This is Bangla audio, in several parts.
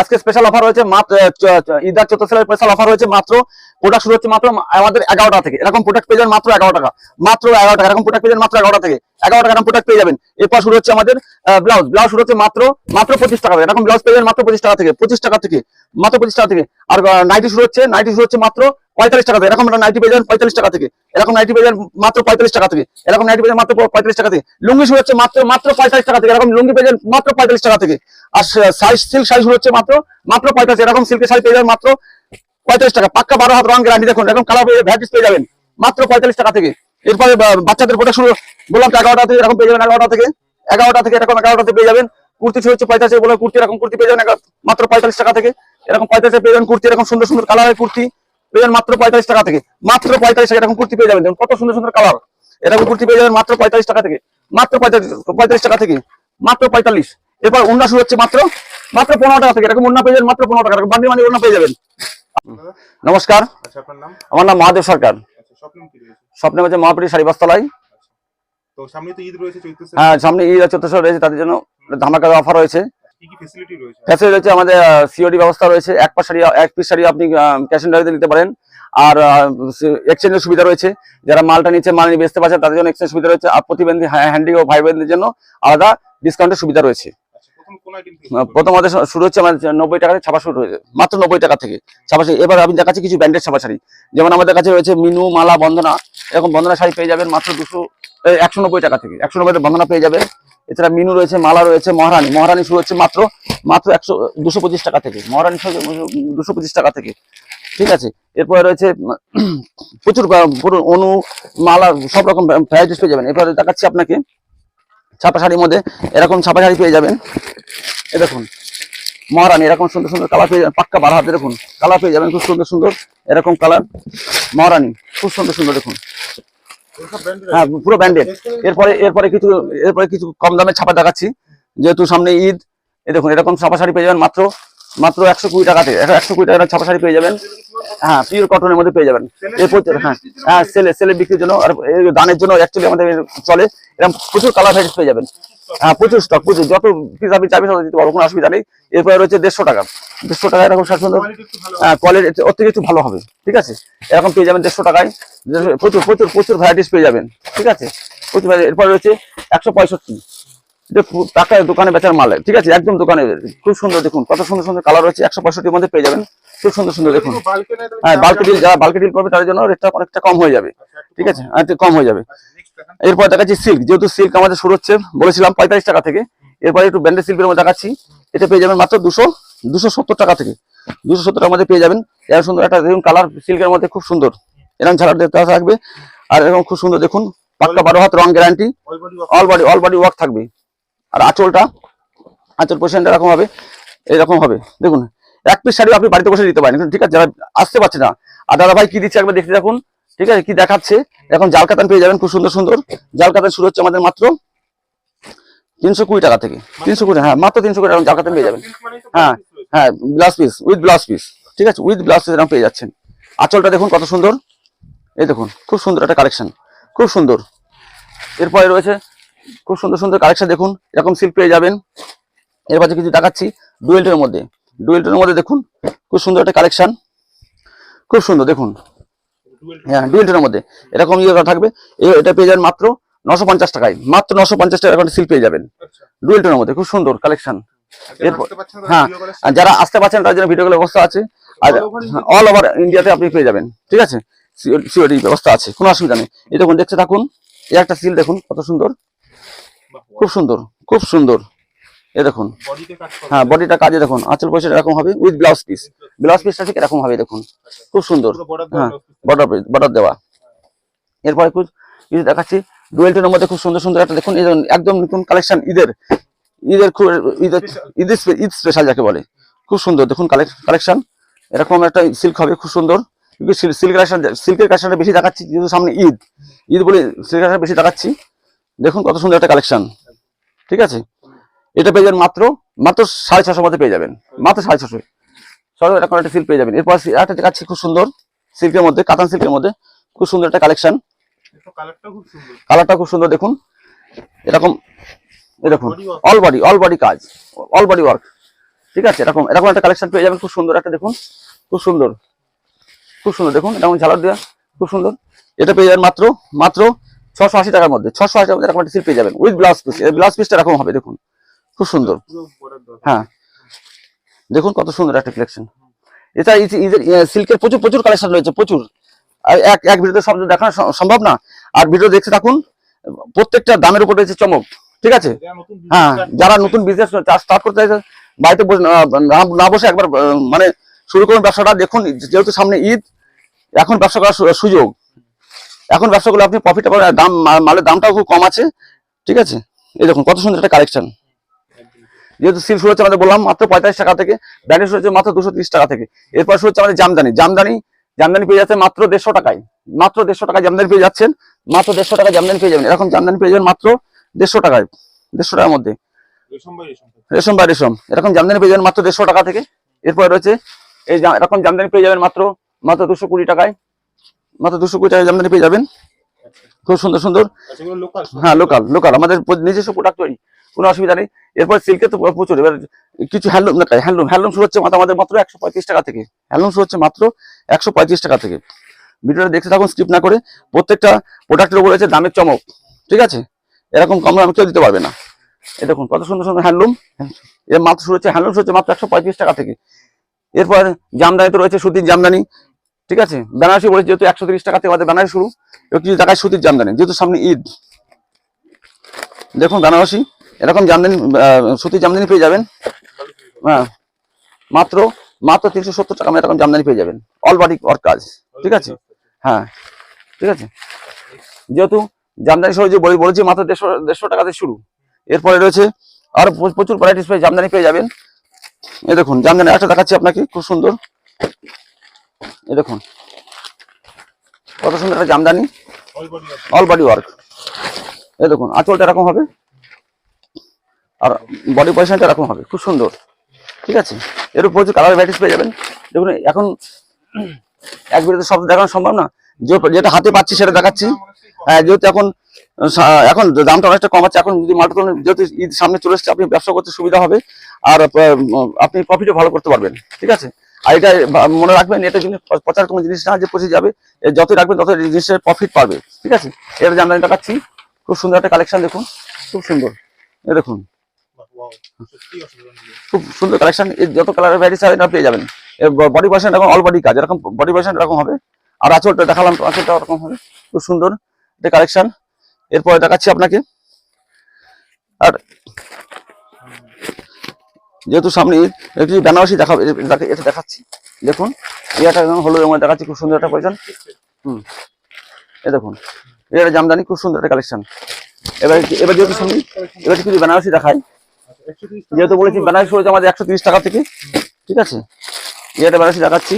আজকে স্পেশাল অফার রয়েছে ঈদার চতুর্থ সালের স্পেশাল অফার রয়েছে মাত্র প্রোডাক্ট শুরু হচ্ছে মাত্র, আমাদের এগারো টাকা থেকে। এরকম প্রোডাক্ট পেয়ে যাবেন মাত্র এগারো টাকা। মাত্র এগারো টাকা, এরকম প্রোডাক্ট পেয়ে যাবেন মাত্র এগারো থেকে। এগারো টাকা এরকম প্রোডাক্ট পেয়ে যাবেন। এরপর শুরু হচ্ছে আমাদের ব্লাউজ ব্লাউজ শুরু হচ্ছে মাত্র মাত্র পঁচিশ টাকা এরকম ব্লাউজ পেয়ে যাবেন মাত্র পঁচিশ টাকা থেকে। পঁচিশ টাকা থেকে। মাত্র পঁচিশ টাকা থেকে। আর নাইটি শুরু হচ্ছে নাইটি শুরু হচ্ছে মাত্র পঁয়তাল্লিশ টাকা থেকে। এরকম নাইটি পেয়ে যাবেন পঁয়তাল্লিশ টাকা থেকে। এরকম নাইটি পেয়ে মাত্র পঁয়তাল্লিশ টাকা থেকে। এরকম নাইটি পেয়ে মাত্র পঁয়তাল্লিশ টাকা থেকে। লুঙ্গি শুরু হচ্ছে মাত্র মাত্র পঁয়তাল্লিশ টাকা থেকে। এরকম লুঙ্গি পেয়ে মাত্র পঁয়তাল্লিশ টাকা থেকে। আর সাইজ সিল্ক সাইজ শুরু হচ্ছে মাত্র মাত্র পঁয়তাল্লিশ। এরকম সিল্কের শাড়ি পেয়ে যাবেন মাত্র পঁয়তাল্লিশ টাকা। পাক্কা বারো হাত রং গ্যারান্টি দেখুন। এরকম কালার পেয়ে ভ্যারাইটিস পেয়ে যাবেন মাত্র পঁয়তাল্লিশ টাকা থেকে। এরপরে বাচ্চাদের প্রোডাক্ট শুরু। বললাম এগারোটা থেকে এরকম পেয়ে যাবেন এগারোটা থেকে। এগারোটা থেকে এরকম এগারোটাতে পেয়ে যাবেন। কুর্তি শুরু হচ্ছে পঁয়তাল্লিশ বলে কুর্তি, এরকম কুর্তি পেয়ে যাবেন মাত্র পঁয়তাল্লিশ টাকা থেকে। এরকম পঁয়তাল্লিশে পেয়ে যাবেন কুর্তি এরকম সুন্দর সুন্দর কালারের কুর্তি। পেয়ে যাবেন মাত্র পঁয়তাল্লিশ টাকা থেকে। মাত্র পঁয়তাল্লিশ টাকা এরকম কুর্তি পেয়ে যাবেন। কত সুন্দর সুন্দর কালার এরকম কুর্তি পেয়ে যাবেন মাত্র পঁয়তাল্লিশ টাকা থেকে। মাত্র পঁয়তাল্লিশ টাকা থেকে। মাত্র পঁয়তাল্লিশ। এরপর উন্না শুরু হচ্ছে মাত্র মাত্র পনেরো টাকা থেকে। এরকম উন্না পেয়ে যাবেন মাত্র পনেরো টাকা। বান্দি উন্না পেয়ে যাবেন। নমস্কার। আচ্ছা আমার নাম মহাদেব সরকার। আচ্ছা স্বপ্ন হচ্ছে মহাপুরী শাড়ি বস্তালয় তো সামনে তো ঈদ রয়েছে চৈত্র হ্যাঁ সামনে ঈদ চতুর্থ রয়েছে তাদের জন্য ধামাকা অফার রয়েছে। ফ্যাসিলিটি রয়েছে? আমাদের সিওডি ব্যবস্থা রয়েছে। এক পাশ শাড়ি এক পিস শাড়ি আপনি ক্যাশ অন ডেলিভারিতে নিতে পারেন। আর এক্সচেঞ্জের সুবিধা রয়েছে। যারা মালটা নিচ্ছে মাল নিয়ে বেচতে পারছে তাদের জন্য এক্সচেঞ্জ সুবিধা রয়েছে। আর প্রতিবন্ধী হ্যান্ডি ও ভাই বোনদের জন্য আলাদা ডিসকাউন্টের সুবিধা রয়েছে। আচ্ছা প্রথম আমাদের শুরু হচ্ছে আমাদের নব্বই টাকা ছাপা শুরু হয়েছে মাত্র নব্বই টাকা থেকে ছাপা শাড়ি এবার দেখাচ্ছি কিছু ব্র্যান্ডেড ছাপা শাড়ি। যেমন আমাদের কাছে রয়েছে মিনু মালা বন্দনা। এরকম বন্দনা শাড়ি পেয়ে যাবেন মাত্র দুশো একশো নব্বই টাকা থেকে। একশো নব্বই বন্দনা পেয়ে যাবেন। এছাড়া মিনু রয়েছে, মালা রয়েছে, মহারানী। মহারানী শুরু হচ্ছে মাত্র মাত্র একশো, দুশো পঁচিশ টাকা থেকে। মহারানী দুশো পঁচিশ টাকা থেকে। ঠিক আছে? এরপরে রয়েছে, প্রচুর পুরো অনু, মালা, সব রকম ভ্যারাইটিস পেয়ে যাবেন। এরপরে দেখাচ্ছি আপনাকে, ছাপা শাড়ির মধ্যে এরকম ছাপা শাড়ি পেয়ে যাবেন। এ দেখুন, মহারানী এরকম সুন্দর সুন্দর কালার পেয়ে যাবেন, পাক্কা বারো হাতে দেখুন। কালার পেয়ে যাবেন, খুব সুন্দর সুন্দর এরকম কালার মহারানী, খুব সুন্দর সুন্দর দেখুন। হ্যাঁ পুরো ব্র্যান্ডেড এরপরে এরপরে কিছু এরপরে কিছু কম দামে ছাপা দেখাচ্ছি। যেহেতু সামনে ঈদ এ দেখুন এরকম ছাপা শাড়ি পেয়ে যাবেন মাত্র মাত্র একশো কুড়ি টাকাতে একশো কুড়ি টাকার ছাপা শাড়ি পেয়ে যাবেন। হ্যাঁ পিওর কটনের মধ্যে পেয়ে যাবেন। এরপর হ্যাঁ হ্যাঁ সেলে সেলে বিক্রির জন্য আর এই দানের জন্য অ্যাকচুয়ালি আমাদের চলে। এরকম প্রচুর কালার ভ্যারাইটিস পেয়ে যাবেন। হ্যাঁ প্রচুর স্টক প্রচুর। যত পিস আপনি চাবি দিতে পারব কোনো অসুবিধা নেই। এরপরে রয়েছে দেড়শো টাকা। দেড়শো টাকা এরকম সাত সুন্দর। হ্যাঁ কোয়ালিটি ওর থেকে একটু ভালো হবে ঠিক আছে? এরকম পেয়ে যাবেন দেড়শো টাকায়। প্রচুর প্রচুর প্রচুর ভ্যারাইটিস পেয়ে যাবেন ঠিক আছে? প্রচুর এরপর রয়েছে একশো পঁয়ষট্টি। এটা পু- টাকা দোকানে বেচার মাল ঠিক আছে? একদম দোকানে খুব সুন্দর দেখুন কত সুন্দর সুন্দর কালার রয়েছে একশো পঁয়ষট্টির মধ্যে পেয়ে যাবেন খুব সুন্দর সুন্দর দেখুন। তাহলে হ্যাঁ বাল্কে ডিল যারা বাল্কে ডিল করবে তাদের জন্য রেটটা অনেকটা কম হয়ে যাবে আচ্ছা, ঠিক আছে? একটু কম হয়ে যাবে। আচ্ছা। এরপর দেখাচ্ছি সিল্ক যেহেতু সিল্ক আমাদের শুরু হচ্ছে বলেছিলাম পঁয়তাল্লিশ টাকা থেকে এরপরে একটু ব্যান্ডেড সিল্কের মধ্যে দেখাচ্ছি এটা পেয়ে যাবেন মাত্র দুশো দুশো সত্তর টাকা থেকে দুশো সত্তর টাকার মধ্যে পেয়ে যাবেন এরকম সুন্দর একটা দেখুন কালার সিল্কের মধ্যে খুব সুন্দর এরকম ছাড়া দেখতে থাকবে আর এরকম খুব সুন্দর দেখুন পাক্কা বারো হাত রং guarantee all body all body work থাকবে। আর আঁচলটা, আঁচল পোশনটা এরকম হবে এরকম হবে। দেখুন, এক পিস শাড়ি আপনি বাড়িতে বসে দিতে পারেন ঠিক আছে, যারা আসতে পারছে না, আর দাদা ভাই কি দিচ্ছে একবার দেখতে দেখুন, ঠিক আছে, কি দেখাচ্ছে, এখন জাল কাতান পেয়ে যাবেন, খুব সুন্দর সুন্দর। জাল কাতান শুরু হচ্ছে আমাদের মাত্র তিনশো কুড়ি টাকা থেকে, তিনশো কুড়ি হ্যাঁ মাত্র তিনশো কুড়ি টাকা জাল কাতান পেয়ে যাবেন। হ্যাঁ। হ্যাঁ blouse piece with blouse piece ঠিক আছে উইথ ব্লাউজ পিস এরকম পেয়ে যাচ্ছেন। আঁচলটা দেখুন কত সুন্দর, এই দেখুন, খুব সুন্দর একটা কালেকশন খুব সুন্দর। এরপরে রয়েছে খুব সুন্দর সুন্দর কালেকশন দেখুন এরকম সিল্ক পেয়ে যাবেন। এর পাশে কিছু দেখাচ্ছি ডুয়েলটের মধ্যে। ডুয়েলটের মধ্যে দেখুন খুব সুন্দর একটা কালেকশন খুব সুন্দর দেখুন। হ্যাঁ ডুয়েলটের মধ্যে। এরকম ইয়ে থাকবে। এটা পেয়ে যাবেন মাত্র নশো পঞ্চাশ টাকায়। মাত্র নশো পঞ্চাশ টাকা এখন সিল্ক পেয়ে যাবেন। আচ্ছা। ডুয়েলটের মধ্যে খুব সুন্দর কালেকশন এরপর- পারছেন না, হ্যাঁ, যারা আসতে পারছেন তার জন্য ভিডিও ব্যবস্থা আছে। আর? অল ওভার ইন্ডিয়াতে আপনি পেয়ে যাবেন। ঠিক আছে? সিওডি ব্যবস্থা আছে কোনো অসুবিধা নেই। এই দেখুন দেখতে থাকুন। এই একটা সিল দেখুন কত সুন্দর। খুব সুন্দর খুব সুন্দর। এ দেখুন। হ্যাঁ বডিটা কাজে দেখুন আঁচল পয়সা এরকম হবে উইথ ব্লাউজ পিস ব্লাউজ পিসটা ঠিক এরকম হবে দেখুন। খুব সুন্দর। হ্যাঁ। বর্ডার বর্ডার দেওয়া। এরপরে কিছু দেখাচ্ছি ডুয়েলটের মধ্যে খুব সুন্দর সুন্দর একটা দেখুন, একদম নতুন কালেকশন ঈদের ঈদের খুব ঈদের ঈদের ঈদ স্পেশাল যাকে বলে। খুব সুন্দর দেখুন কালেকশন এরকম একটা সিল্ক হবে খুব সুন্দর। সিল্ক কালেকশন সিল্কের কালেকশনটা বেশি দেখাচ্ছি যেহেতু সামনে ঈদ। ঈদ বলে সিল্ক কালেকশন বেশি দেখাচ্ছি। দেখুন কত সুন্দর একটা কালেকশন ঠিক আছে? এটা পেয়ে যাবেন মাত্র মাত্র সাড়ে ছশোর মধ্যে পেয়ে যাবেন। মাত্র সাড়ে ছশো সব এরকম একটা সিল্ক পেয়ে যাবেন। এরপর একটা দেখাচ্ছি খুব সুন্দর সিল্কের মধ্যে কাতান সিল্কের মধ্যে খুব সুন্দর একটা কালেকশন কালারটা খুব সুন্দর। দেখুন। এরকম Body all body all body কাজ অল বডি ওয়ার্ক ঠিক আছে? এরকম এরকম একটা কালেকশন পেয়ে যাবেন খুব সুন্দর একটা দেখুন। খুব সুন্দর। খুব সুন্দর দেখুন এরকম ঝালার দেওয়া খুব সুন্দর। এটা পেয়ে যাবেন মাত্র মাত্র ছশো আশি টাকার মধ্যে, ছশো আশি টাকার মধ্যে পেয়ে যাবেন উইথ ব্লাউজ পিস এই ব্লাউজ পিসটা এরকম হবে, দেখুন, খুব সুন্দর। হ্যাঁ দেখুন কত সুন্দর একটা কালেকশন এটা সিল্কের প্রচুর প্রচুর কালেকশন রয়েছে, প্রচুর। এক এক ভিডিওতে সব দেখানো সম্ভব না। আর ভিডিও দেখতে থাকুন, প্রত্যেকটা দামের উপর রয়েছে চমক, ঠিক আছে? হ্যাঁ যারা নতুন বিজনেস স্টার্ট করতে চাইছে, বাড়িতে না- বসে একবার মানে শুরু করুন ব্যবসাটা, দেখুন, যেহেতু সামনে ঈদ, এখন ব্যবসা করার সুযোগ। এখন ব্যবসা করলে আপনি প্রফিট পাবেন আর দাম মালের দামটাও খুব কম আছে ঠিক আছে? এই দেখুন কত সুন্দর একটা কালেকশন যেহেতু সিল শুরু হচ্ছে আমাদের বললাম মাত্র পঁয়তাল্লিশ টাকা থেকে ব্যান্ডেজ শুরু হচ্ছে মাত্র দুশো তিরিশ টাকা থেকে। এরপর শুরু হচ্ছে আমাদের জামদানি। জামদানি জামদানি পেয়ে যাচ্ছে মাত্র দেড়শো টাকায়। মাত্র দেড়শো টাকায় জামদানি পেয়ে যাচ্ছেন মাত্র দেড়শো টাকা জামদানি পেয়ে যাবেন। এরকম জামদানি পেয়ে যাবেন মাত্র দেড়শো টাকায় দেড়শো টাকার মধ্যে। রেশম বা রেশম? এরকম জামদানি পেয়ে যাবেন মাত্র দেড়শো টাকা থেকে। এরপর রয়েছে এই এরকম জামদানি পেয়ে যাবেন মাত্র মাত্র দুশো কুড়ি টাকায়। মাত্র দুশো কুড়ি টাকায় জামদানি পেয়ে যাবেন। খুব সুন্দর সুন্দর। আচ্ছা। হ্যাঁ লোকাল লোকাল আমাদের নিজস্ব প্রোডাক্ট তৈরি কোনো অসুবিধা নেই। এরপর সিল্কে তো প্রচুর। এবার কিছু হ্যান্ডলুম না হ্যান্ডলুম হ্যান্ডলুম শুরু হচ্ছে মাত্র- আমাদের মাত্র একশো পঁয়ত্রিশ টাকা থেকে। হ্যান্ডলুম শুরু হচ্ছে মাত্র একশো পঁয়ত্রিশ টাকা থেকে। ভিডিওটা দেখতে থাকুন স্কিপ না করে প্রত্যেকটা প্রোডাক্টের উপর রয়েছে দামের চমক। ঠিক আছে? এরকম কম দামে কেউ দিতে পারবে না। এই দেখুন কত সুন্দর সুন্দর হ্যান্ডলুম এর মাত্র শুরু হচ্ছে হ্যান্ডলুম শুরু হচ্ছে মাত্র একশো পঁয়ত্রিশ টাকা থেকে। এরপর জামদানি তো রয়েছে সুতির জামদানি। ঠিক আছে? বেনারসি বলেছে, যেহেতু একশো তিরিশ টাকা থেকে আমাদের বেনারসি শুরু, এবার কিছু টাকায় সুতির জামদানি, যেহেতু সামনে ঈদ। দেখুন বেনারসি, এরকম জামদানি সুতির জামদানি পেয়ে যাবেন। হ্যাঁ মাত্র মাত্র তিনশো সত্তর টাকা এরকম জামদানি পেয়ে যাবেন। অল বডি ওয়ার্ক কাজ, ঠিক আছে? হ্যাঁ ঠিক আছে? যেহেতু জামদানি সহ যে বলে- বলেছি মাত্র দেড়শো দেড়শো টাকাতে শুরু। এরপরে রয়েছে আর প্রচুর ভ্যারাইটিস পেয়ে জামদানি পেয়ে যাবেন। এ দেখুন, জামদানি একটা দেখাচ্ছি আপনাকে, খুব সুন্দর। এই দেখুন। কত সুন্দর একটা জামদানি। অল বডি ওয়ার্ক এই দেখুন আঁচলটা এরকম হবে। আর বডি পজিশনটা এরকম হবে খুব সুন্দর। ঠিক আছে? এর উপর প্রচুর কালার ভ্যারাইটিস পেয়ে যাবেন। দেখুন এখন এক ভিডিওতে সব দেখানো সম্ভব না। যে- যেটা হাতে পাচ্ছি সেটা দেখাচ্ছি। হ্যাঁ যেহেতু এখন এখন দামটা অনেকটা কম আছে। এখন যদি তুলেন, যেহেতু ঈদ সামনে চলে এসছে আপনি ব্যবসা করতে সুবিধা হবে। আর আপনি প্রফিটও ভালো করতে পারবেন। ঠিক আছে? আর এটা মনে রাখবেন, এটা জিনিস পচার কোনো জিনিস না যে পচে যাবে। এ যতই রাখবেন তত জিনিসের প্রফিট পাবে। ঠিক আছে? এটা জামদানি দেখাচ্ছি, খুব সুন্দর একটা কালেকশন দেখুন। খুব সুন্দর। এ দেখুন। খুব সুন্দর কালেকশন যত কালারের ভ্যারিস আছে, এটা পেয়ে যাবেন। বডি পার্সেন্ট এখন অল বডি কাজ। এরকম বডি পার্সেন্ট এরকম হবে। আর আঁচলটা দেখালাম, আঁচলটা এরকম হবে। খুব সুন্দর এটা কালেকশন এরপরে দেখাচ্ছি আপনাকে। আর যেহেতু সামনে একটু বেনারসি দেখাবো এ- এটা- দেখাচ্ছি। দেখুন এটা হলুদ রঙের দেখাচ্ছি, খুব সুন্দর একটা পয়সা হুম। এই দেখুন এটা জামদানি খুব সুন্দর একটা কালেকশন এবার এবার যেহেতু সামনে এবার কিছু বেনারসি দেখাই। 130 টাকা যেহেতু বলেছি বেনারসি হয়েছে আমাদের একশো টাকা থেকে। ঠিক আছে? এটা বেনারসি দেখাচ্ছি।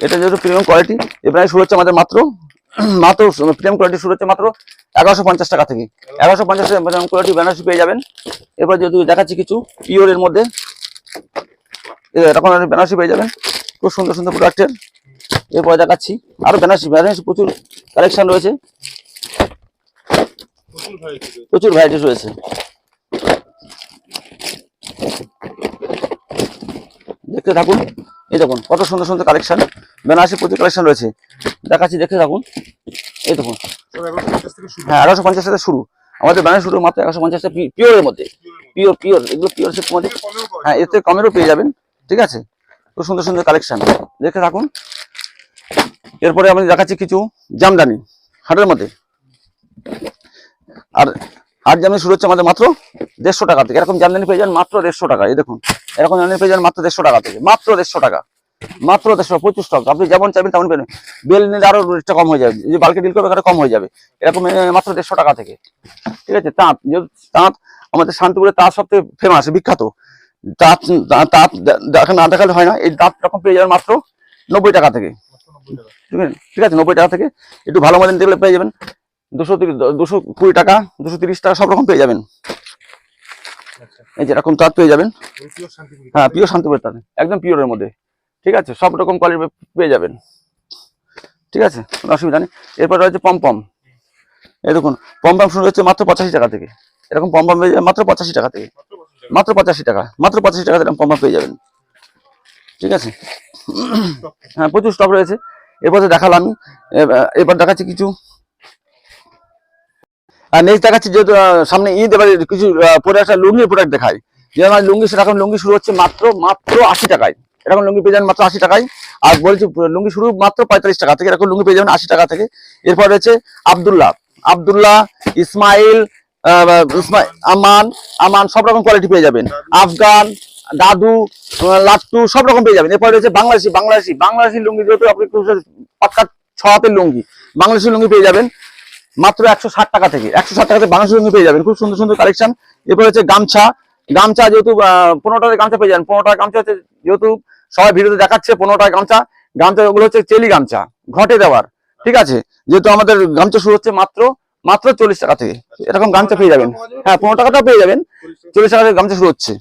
এটা যেহেতু প্রিমিয়াম কোয়ালিটি এই বেনারসি শুরু হচ্ছে আমাদের মাত্র। মাত্র প্রিমিয়াম কোয়ালিটি শুরু হচ্ছে মাত্র এগারোশো পঞ্চাশ টাকা থেকে। এগারোশো পঞ্চাশ প্রিমিয়াম কোয়ালিটি বেনারসি পেয়ে যাবেন। এরপর যেহেতু দেখাচ্ছি কিছু পিওরের মধ্যে এরকম বেনারসি পেয়ে যাবেন। খুব সুন্দর সুন্দর প্রোডাক্টের এরপর দেখাচ্ছি আরও বেনারসি বেনারসি প্রচুর কালেকশন রয়েছে। প্রচুর ভ্যারাইটিস রয়েছে। দেখতে থাকুন, এই দেখুন, কত সুন্দর সুন্দর কালেকশন বেনারসি প্রচুর কালেকশন রয়েছে। দেখাচ্ছি দেখে থাকুন। এই দেখুন। সব 150 থেকে শুরু। হ্যাঁ এগারোশো পঞ্চাশ টাকা শুরু। আমাদের বেনারসি শুরু মাত্র একশো পঞ্চাশ টাকা পিওরের মধ্যে। পিওর পিওর এগুলো পিওর সেট মধ্যে। হ্যাঁ। এতে কমেরও পেয়ে যাবেন। ঠিক আছে? খুব সুন্দর সুন্দর কালেকশন দেখে থাকুন। এরপরে আমি দেখাচ্ছি কিছু জামদানি হাটের মধ্যে। আর আর জামদানি শুরু হচ্ছে আমাদের মাত্র দেড়শো টাকা থেকে। এরকম জামদানি পেয়ে যান মাত্র দেড়শো টাকা। এই দেখুন, এরকম জামদানি পেয়ে যান মাত্র দেড়শো টাকা থেকে। মাত্র দেড়শো টাকা। মাত্র দেড়শো পঁচিশ স্টক আপনি যেমন চাইবেন তেমন পেবেন বেল নিলে আরও রেটটা কম হয়ে যাবে। যে বালকে ডিল করবে কম হয়ে যাবে। এরকম মাত্র দেড়শো টাকা থেকে। ঠিক আছে? তাঁত তাঁত আমাদের শান্তিপুরে তাঁত সবথেকে ফেমাস বিখ্যাত। তাঁত তাঁত- না দেখালে হয় না। এই তাঁত রকম পেয়ে যাবেন মাত্র নব্বই টাকা থেকে। মাত্র 90 টাকা। ঠিক আছে? নব্বই টাকা থেকে। একটু ভালো মডেল দেখলে পেয়ে যাবেন। দুশো দুশো কুড়ি টাকা দুশো তিরিশ টাকা সব রকম পেয়ে যাবেন। এই যে এরকম তাঁত পেয়ে যাবেন। হ্যাঁ পিওর শান্তিপুরের তাঁত। একদম পিওরের মধ্যে। ঠিক আছে? সব রকম কোয়ালিটি পেয়ে যাবেন। ঠিক আছে? কোনো অসুবিধা নেই। এরপর রয়েছে পমপম এই দেখুন পমপম শুরু হচ্ছে মাত্র পঁচাশি টাকা থেকে। এরকম পমপম পেয়ে মাত্র পঁচাশি টাকা থেকে। মাত্র পঁচাশি টাকা, মাত্র পঁচাশি টাকা এরকম পম্পা পেয়ে যাবেন। ঠিক আছে? হ্যাঁ প্রচুর স্টক রয়েছে। এরপর তো দেখালাম এবার দেখাচ্ছি কিছু। আর নেক্সট দেখাচ্ছি যেহেতু সামনে ঈদ, এবার কিছু প্রোডাক্ট লুঙ্গির প্রোডাক্ট দেখায় যেমন লুঙ্গি, সেরকম লুঙ্গি শুরু হচ্ছে মাত্র মাত্র আশি টাকায়। এরকম লুঙ্গি পেয়ে যাবেন মাত্র আশি টাকায়। আর বলছি, লুঙ্গি শুরু মাত্র পঁয়তাল্লিশ টাকা থেকে, এরকম লুঙ্গি পেয়ে যাবেন আশি টাকা থেকে। এরপর রয়েছে আব্দুল্লাহ। আব্দুল্লাহ, ইসমাইল আমান আমান সব রকম কোয়ালিটি পেয়ে যাবেন। আফগান, দাদু, লাট্টু সব রকম পেয়ে যাবেন। এরপর রয়েছে বাংলাদেশি বাংলাদেশি বাংলাদেশি লুঙ্গি যেহেতু আপনি পাক্কা ছ লুঙ্গি, বাংলাদেশি লুঙ্গি পেয়ে যাবেন মাত্র একশো ষাট টাকা থেকে, একশো ষাট টাকা থেকে বাংলাদেশি লুঙ্গি পেয়ে যাবেন। খুব সুন্দর সুন্দর কালেকশন এরপর হচ্ছে গামছা। গামছা যেহেতু পনেরো টাকার গামছা পেয়ে যাবেন। পনেরো টাকার গামছা হচ্ছে যেহেতু সবাই ভিডিওতে দেখাচ্ছে, পনেরো টাকার গামছা। গামছা ওগুলো হচ্ছে চেলি গামছা, ঘটে দেওয়ার, ঠিক আছে? যেহেতু আমাদের গামছা শুরু হচ্ছে মাত্র মাত্র চল্লিশ টাকা থেকে। এরকম গামছা পেয়ে যাবেন। হ্যাঁ পনেরো টাকাটাও পেয়ে যাবেন। চল্লিশ টাকা থেকে গামছা শুরু হচ্ছে।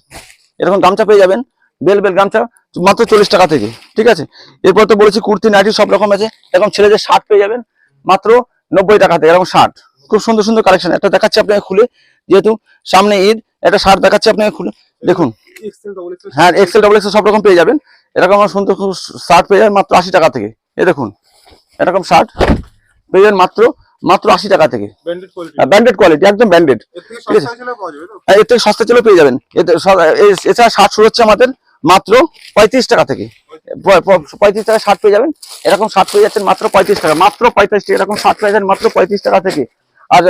এরকম গামছা পেয়ে যাবেন। বেল বেল গামছা, মাত্র চল্লিশ টাকা থেকে, ঠিক আছে? এরপর তো বলেছি, কুর্তি, নাইটি সব রকম আছে। এরকম ছেলেদের শার্ট পেয়ে যাবেন, মাত্র নব্বই টাকা থেকে, এরকম শার্ট খুব সুন্দর সুন্দর কালেকশন একটা দেখাচ্ছি আপনাকে খুলে। যেহেতু সামনে ঈদ, একটা শার্ট দেখাচ্ছি আপনাকে খুলে। দেখুন। হ্যাঁ এক্সেল ডবল এক্সেল সব রকম পেয়ে যাবেন। এরকম আমার সুন্দর শার্ট পেয়ে যাবেন মাত্র আশি টাকা থেকে। এ দেখুন এরকম শার্ট পেয়ে যাবেন মাত্র মাত্র আশি টাকা থেকে। ব্যান্ডেড কোয়ালিটি একদম ব্যান্ডেড ঠিক আছে। আর এর থেকে সস্তা চলে পেয়ে যাবেন। এছাড়া শার্ট শুরু হচ্ছে আমাদের মাত্র পঁয়ত্রিশ টাকা থেকে। পঁয়ত্রিশ টাকা শার্ট পেয়ে যাবেন। এরকম শার্ট পেয়ে যাচ্ছেন মাত্র পঁয়ত্রিশ টাকা। মাত্র পঁয়ত্রিশ টাকা এরকম শার্ট পেয়ে যাচ্ছেন মাত্র পঁয়ত্রিশ টাকা থেকে। আর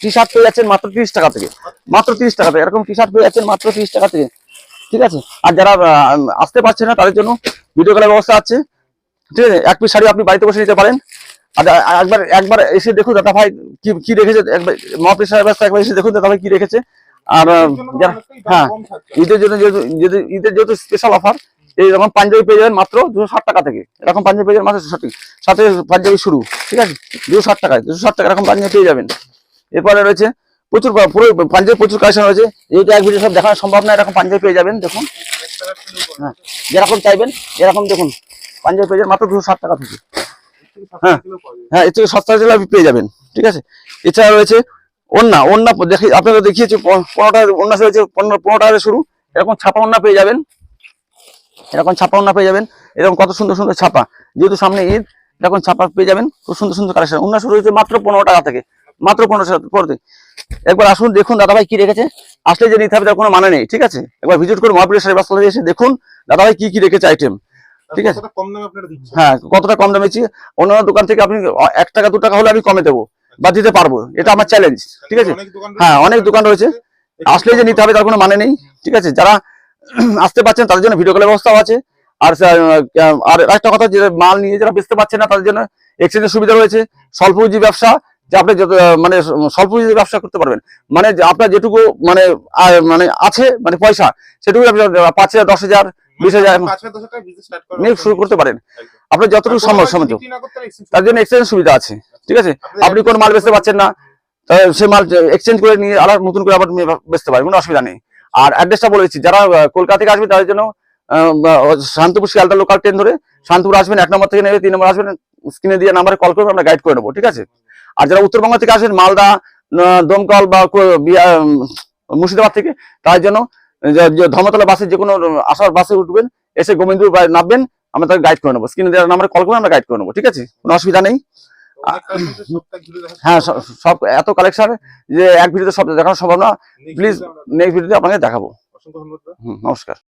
টি শার্ট পেয়ে যাচ্ছেন মাত্র তিরিশ টাকা থেকে। মাত্র তিরিশ টাকা থেকে। এরকম টি শার্ট পেয়ে যাচ্ছেন মাত্র তিরিশ টাকা থেকে। ঠিক আছে? আর যারা আসতে পারছে না তাদের জন্য ভিডিও কলের ব্যবস্থা আছে। ঠিক আছে? এক পিস শাড়ি আপনি বাড়িতে বসে নিতে পারেন। আর একবার একবার এসে দেখুন দাদা ভাই কি কি রেখেছে। একবার মহাপি সাহেব একবার এসে দেখুন দাদা ভাই কি রেখেছে। আর হ্যাঁ ঈদের জন্য যেহেতু ঈদের যেহেতু স্পেশাল অফার এই এইরকম পাঞ্জাবি পেয়ে যাবেন মাত্র দুশো ষাট টাকা থেকে। এরকম পাঞ্জাবি পেয়ে যাবেন মাত্র সাথে পাঞ্জাবি শুরু, ঠিক আছে? দুশো ষাট টাকায়, দুশো ষাট টাকা এরকম পাঞ্জাবি পেয়ে যাবেন। এরপরে রয়েছে প্রচুর পুরো পাঞ্জাবি প্রচুর কালেকশন রয়েছে যেহেতু এক ভিডিও সব দেখানো সম্ভব না, এরকম পাঞ্জাবি পেয়ে যাবেন, দেখুন। হ্যাঁ যেরকম চাইবেন, এরকম দেখুন। পাঞ্জাবি পেয়ে যাবেন মাত্র দুশো ষাট টাকা থেকে। হ্যাঁ। হ্যাঁ এর থেকে সস্তা আপনি পেয়ে যাবেন, ঠিক আছে? এছাড়া রয়েছে ওন্না ওন্না দেখি আপনাকে দেখিয়েছি, প- পনেরো টাকা ওন্না রয়েছে, পনেরো পনেরো টাকা থেকে শুরু। এরকম ছাপা ওন্না পেয়ে যাবেন। এরকম ছাপা ওন্না পেয়ে যাবেন। এরকম কত সুন্দর সুন্দর ছাপা। যেহেতু সামনে ঈদ, এরকম ছাপা পেয়ে যাবেন। খুব সুন্দর সুন্দর কালেকশন ওন্না শুরু হয়েছে মাত্র পনেরো টাকা থেকে। মাত্র পনেরো টাকা পড়তে একবার আসুন দেখুন দাদা ভাই কি রেখেছে। আসলে যে নিতে হবে তার কোনো মানে নেই ঠিক আছে? একবার ভিজিট করে মহাপুরের সাহেব হাসপাতালে এসে দেখুন দাদাভাই কি কি রেখেছে আইটেম ঠিক আছে। হ্যাঁ কতটা কম দামে দিচ্ছি? অন্যান্য দোকান থেকে আপনি এক টাকা দু টাকা হলে আমি কমে দেবো বা দিতে পারব এটা আমার চ্যালেঞ্জ ঠিক আছে? হ্যাঁ, অনেক দোকান রয়েছে। আসলে যে নিতে হবে তার কোনো মানে নেই ঠিক আছে? যারা আসতে পারছেন তাদের জন্য ভিডিও কলের ব্যবস্থাও আছে। আর আর একটা কথা যে মাল নিয়ে যারা বেচতে পারছে না তাদের জন্য এক্সচেঞ্জের সুবিধা রয়েছে। স্বল্প পুঁজি ব্যবসা যে আপনি যত মানে স্বল্প পুঁজি ব্যবসা করতে পারবেন। মানে আপনার যেটুকু মানে মানে আছে মানে পয়সা সেটুকু আপনি পাঁচ হাজার দশ হাজার বিশ হাজার পাঁচ হাজার নিয়ে শুরু করতে পারেন। আপনার যতটুকু সম্ভব সম্ভব তার জন্য এক্সচেঞ্জ সুবিধা আছে ঠিক আছে? আপনি কোন মাল বেচতে পারছেন না সে মাল এক্সচেঞ্জ করে নিয়ে আবার নতুন করে আবার বেচতে পারেন কোনো অসুবিধা নেই। আর অ্যাড্রেসটা বলে দিচ্ছি যারা কলকাতা থেকে আসবে তাদের জন্য শান্তিপুর শিয়ালদা লোকাল ট্রেন ধরে শান্তিপুর আসবেন এক নম্বর থেকে নেবে তিন নম্বর আসবেন স্ক্রিনে দিয়ে নাম্বারে কল করবেন আমরা গাইড করে নেব ঠিক আছে? আর যারা উত্তরবঙ্গ থেকে আসেন মালদা দমকল বা মুর্শিদাবাদ থেকে তার জন্য ধর্মতলা বাসে যে কোনো আসার বাসে উঠবেন এসে গোবিন্দপুর নামবেন আমরা তাকে গাইড করে নেব। স্ক্রিনে দেওয়ার নাম্বারে কল করে আমরা গাইড করে নেব ঠিক আছে? কোনো অসুবিধা নেই। হ্যাঁ সব এত কালেকশন যে এক ভিডিওতে সব দেখানো সম্ভব না। প্লিজ নেক্সট ভিডিওতে আপনাকে দেখাবো। হুম, নমস্কার।